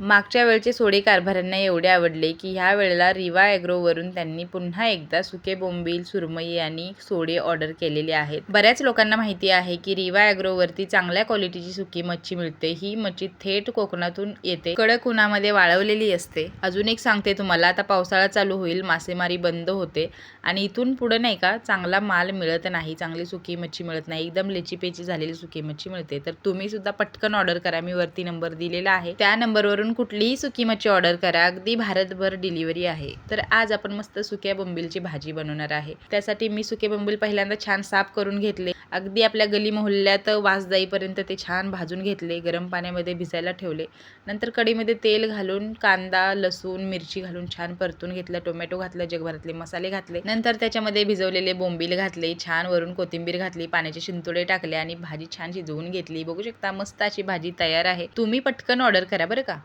मागच्या वेळचे सोडे कारभाऱ्यांना एवढे आवडले की ह्या वेळेला रिवा ॲग्रोवरून त्यांनी पुन्हा एकदा सुके बोंबील सुरमई आणि सोडे ऑर्डर केलेले आहेत. बऱ्याच लोकांना माहिती आहे की रिवा ॲग्रोवरती चांगल्या क्वालिटीची सुकी मच्छी मिळते. ही मच्छी थेट कोकणातून येते. कडक उन्हामध्ये वाळवलेली असते. अजून एक सांगते तुम्हाला आता पावसाळा चालू होईल मासेमारी बंद होते आणि इथून पुढे नाही का चांगला माल मिळत नाही चांगली सुकी मच्छी मिळत नाही. एकदम लेचीपेची झालेली सुकी मच्छी मिळते. तर तुम्ही सुद्धा पटकन ऑर्डर करा. मी वरती नंबर दिलेला आहे. त्या नंबरवरून कुठलीही सुकी मच्छी ऑर्डर करा. अगदी भारतभर डिलिव्हरी आहे. तर आज आपण मस्त सुक्या बोंबीलची भाजी बनवणार आहे. त्यासाठी मी सुके बोंबील पहिल्यांदा छान साफ करून घेतले. अगदी आपल्या गली मोहल्ल्यात वास जाईपर्यंत ते छान भाजून घेतले गरम पाण्यामध्ये भिजायला ठेवले. नंतर कढीमध्ये तेल घालून कांदा लसूण मिरची घालून छान परतून घेतलं टोमॅटो घातलं जगभरातले मसाले घातले. नंतर त्याच्यामध्ये भिजवलेले बोंबील घातले छान वरून कोथिंबीर घातली पाण्याचे शिंतोडे टाकले आणि भाजी छान शिजवून घेतली. बघू शकता मस्त अशी भाजी तयार आहे. तुम्ही पटकन ऑर्डर करा बरं का?